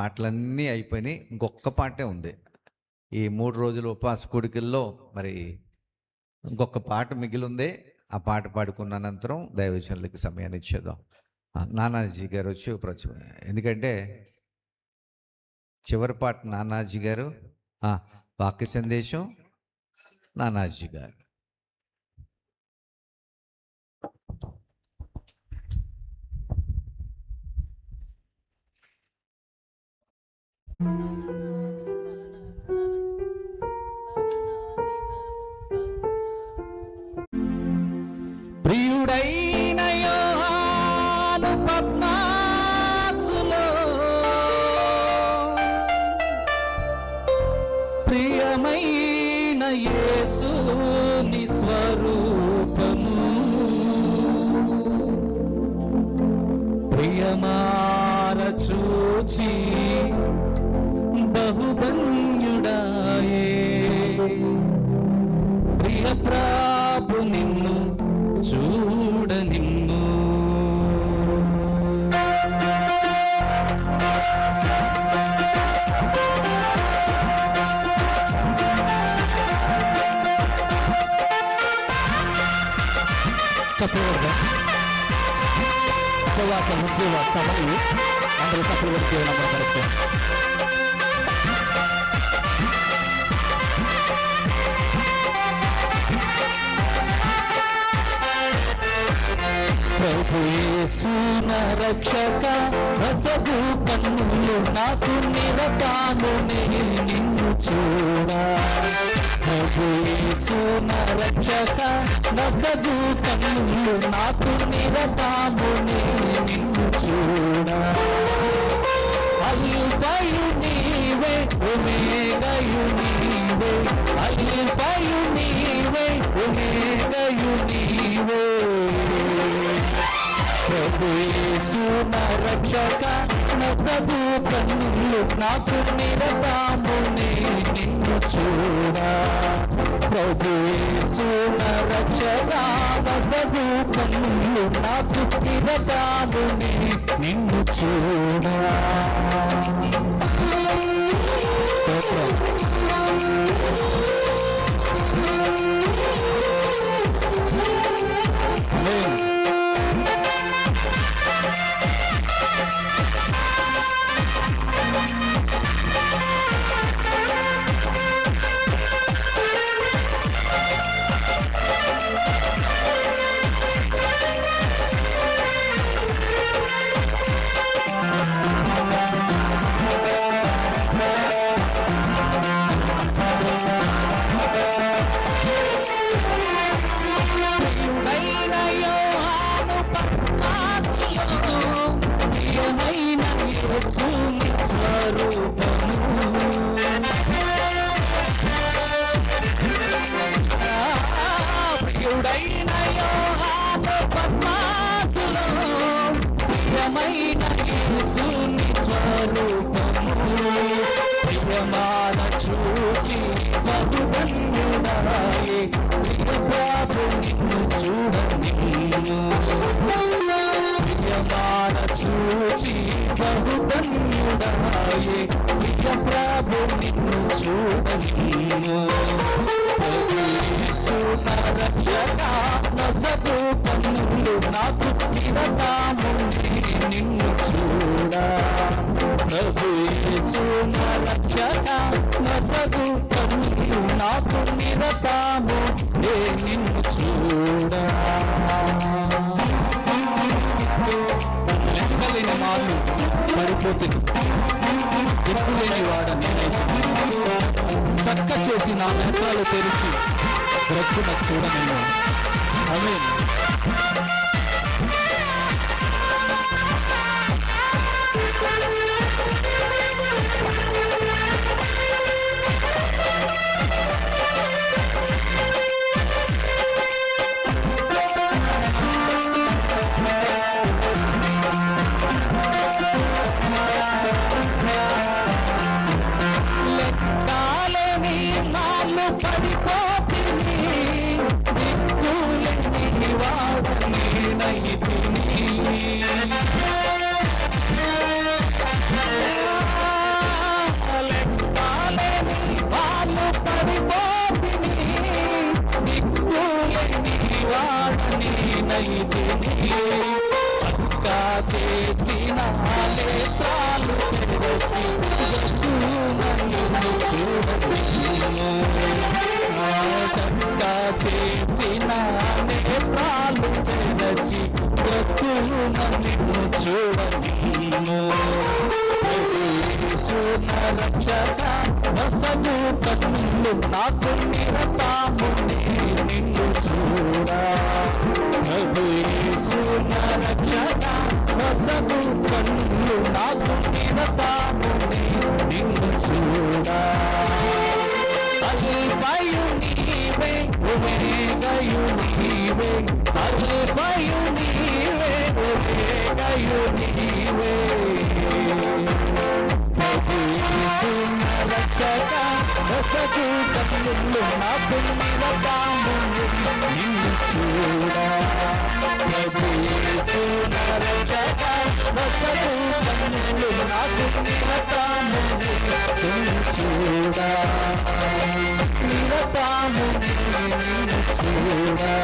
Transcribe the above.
పాటలన్నీ అయిపోయినాయి. ఇంకొక్క పాటే ఉంది. ఈ మూడు రోజుల ఉపవాస కూడికల్లో మరి ఇంకొక పాట మిగిలింది. ఆ పాట పాడుకున్న అనంతరం దైవజనులకి సమయాన్ని ఇచ్చేద్దాం. నానాజీ గారు వచ్చి ప్రచ ఎందుకంటే చివరి పాట నానాజీ గారు వాక్య సందేశం నానాజీ గారు. ప్రియుడైన యోహాను పద్మాసులో. ప్రియమైన యేసు నిస్వరూపము ప్రియమార చూచి బహుధన్యుడాయే. ప్రియ ప్రాపు నిన్ను చూడ నిన్ను. చెప్పకూడదు ఉపవాస ఉద్యోగ సభలు అందరూ తప్పులు కొట్టి దేవుని రక్షక రసగు కన్నులు నాకు నిరతాను నిన్ను చూడా. ప్రభుయేసున రక్షక రసగు కన్నులు నాకు నిరతాను నిన్ను చూడా. అల్పయు నీవే ఉమే రక్షక నసగు కన్నులు నాకు నిరతామునే నిన్ను చూడ. ప్రభుయేసున రక్షక నసగు కన్నులు నాకు నిరతామునే నిన్ను చూడ. ప్రియుడైన యోహాను పద్మాసులో ప్రియమైన యేసుని స్వరూపము ప్రియమాన చూచి బహుధన్యుడాయే ప్రియ నిన్ను చూడని ప్రియమాన చూచి బహుధన్యుడాయే ప్రియ ప్రభు నిన్ను చూడని నిన్ను యేసున రక్షక నసగు కన్నులు నాకు తిరతాముంది నిన్ను చూడ ప్రభు యేసున రక్షక నసగు కన్నులు నాకు నిరతాము నే నిన్ను చూడ లెక్కలేని మాలు పడిపోతుంది లేని వాడ నేనైతే చక్క చేసి నా నేత్రాలు తెరిచి బ్రతుకున చూడమని ఆమేన్ ఇది చక్కగా చేసిన నేత్రాలు తెరచి నాకు నిరతాము నిన్ను చూడా ప్రభు యేసున రక్షక వసను కన్నులు నాకు నిరతాము నిన్ను చూడా అల్పయు నీవే ఒమేగయు నీవే అల్పయు నీవే ఒమేగయు నీవే రక్షక రసగు కన్నులు నా పుణ్య తాము నిన్ను నా పెళ్ళిన యేసు నిన్ను రక్షక రసగు కన్నులు నా పెళ్ళిన తాము నిన్ను చూడా నిరతాము నిన్ను నిన్ను చూడా.